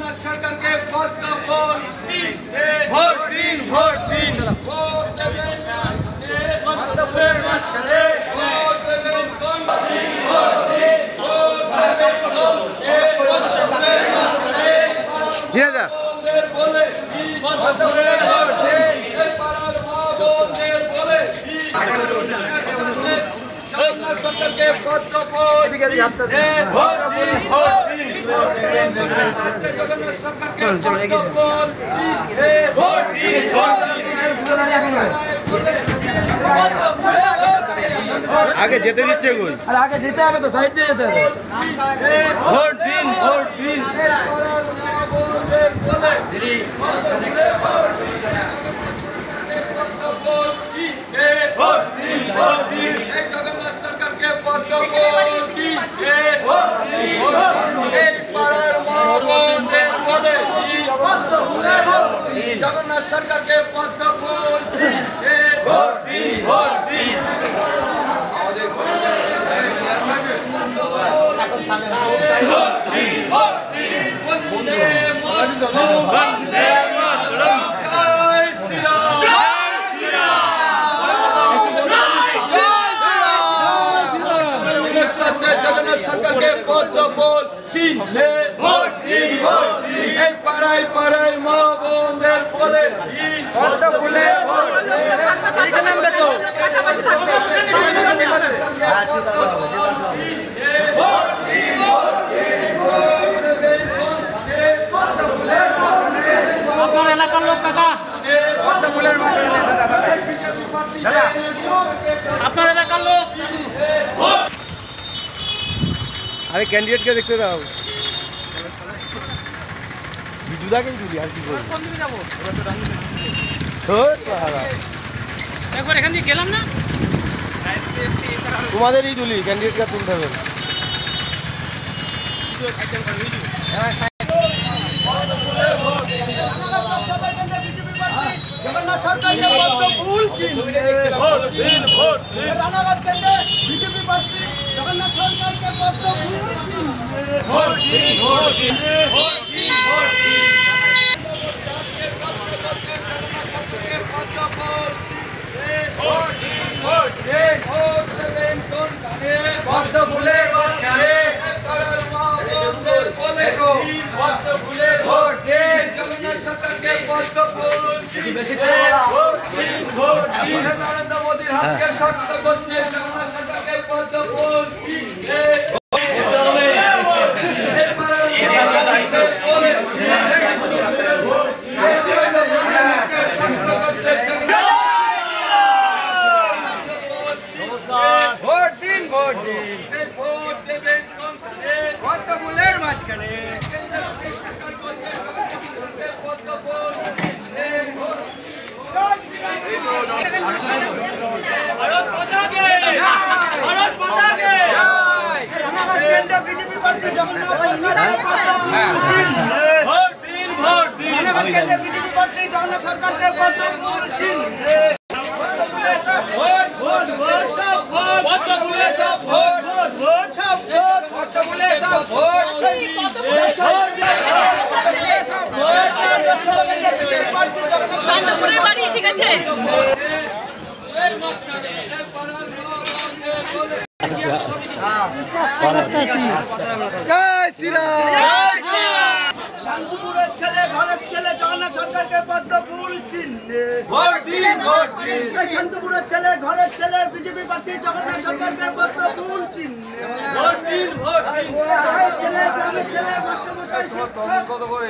জগন্নাথ সরকারকে ভোট দিন ভোট দিন ভোট সরকারকে ভোট দিন ভোট দিন। ভোট দিন আগে যেতে দিচ্ছে কই আর আগে যেতে হবে তো সাইড দিয়ে যেতে হবে। ভোট দিন ভোট দিন ভোট দিন ভোট দিন জগন্নাথ সরকারকে পদ্ম বলছি এই পাড়ার মা বোনদের বলে জগন্নাথ সরকারকে পদ্ম বলছি ভোট দিন ভোট দিন ভোট দিন। বন্দে মাতরম জয় শ্রীরাম জয় শ্রীরাম জগন্নাথ সরকারকে পদ্ম বলছি ভোট দিন ভোট দিন এই পাড়ায় পাড়ায় মা বোনদের বলে পদ্ম ফুলে এখানে নাম দেখো আপনার এলাকার লোক কাকা পদ্ম মাঝখানে দাদা দাদা দাদা আপনার এলাকার লোক। আরে ক্যান্ডিডেটকে দেখতে দাও। বিজুদাকেই তুলি আর কি করব কোন দিকে যাব। একবার এখান দিয়ে গেলাম না? তোমাদেরই তুলি ক্যান্ডিডেটকে তুলতে হবে। জগন্নাথ সরকারকে পদ্ম ফুল চিহ্নে। ভোট দিন ভোট দিন রানাঘাট থেকে বিজেপি প্রার্থী জগন্নাথ সরকারকে পদ্ম ফুল চিহ্নে ভোট দিন ভোট দিন ভোট দিন ভোট দিন ভোট দিন ভোট দিন পদ্ম ফুলের মাঝখানে পাড়ার মা বোনদের বলে পদ্ম ফুলের ভোট দিন জগন্নাথ সরকারকে পদ্ম বলছি ভোট দিন ভোট দিন নরেন্দ্র মোদীর হাতকে শক্ত করছে জগন্নাথ সরকারকে পদ্ম বলছি ভোট দিন ভোট দিন ভোট দেবেন কমছে পদ্ম ফুলের মাঝখানে পদ্ম বলছি ভারত মাতা কে ভারত মাতা কে জয়! বিজেপি প্রার্থী জগন্নাথ সরকারকে পদ্ম ফুল চিহ্নে ভোট দিন ভোট দিন রানাঘাট থেকে বিজেপি প্রার্থী জগন্নাথ সরকারকে পদ্ম ফুল চিহ্নে ভোট ভোট ভোট সব ভোট পদ্ম ফুলে সব ভোট ভোট ভোট সব ভোট পদ্ম ফুলের সব ভোট পদ্ম ফুলের সব ভোট শান্তপুরের বাড়ি ঠিক আছে? শান্তিপুরের ছেলে ঘরের ছেলে জগন্নাথ সরকারকে পদ্ম ফুল চিহ্নে। শান্তিপুরের ছেলে ঘরের ছেলে বিজেপি প্রার্থী জগন্নাথ সরকারকে পদ্ম ফুল চিহ্নে ভোট দিন ভোট দিন। গ্রামের ছেলে গ্রামের ছেলে মাস্টারমশাই কত করে?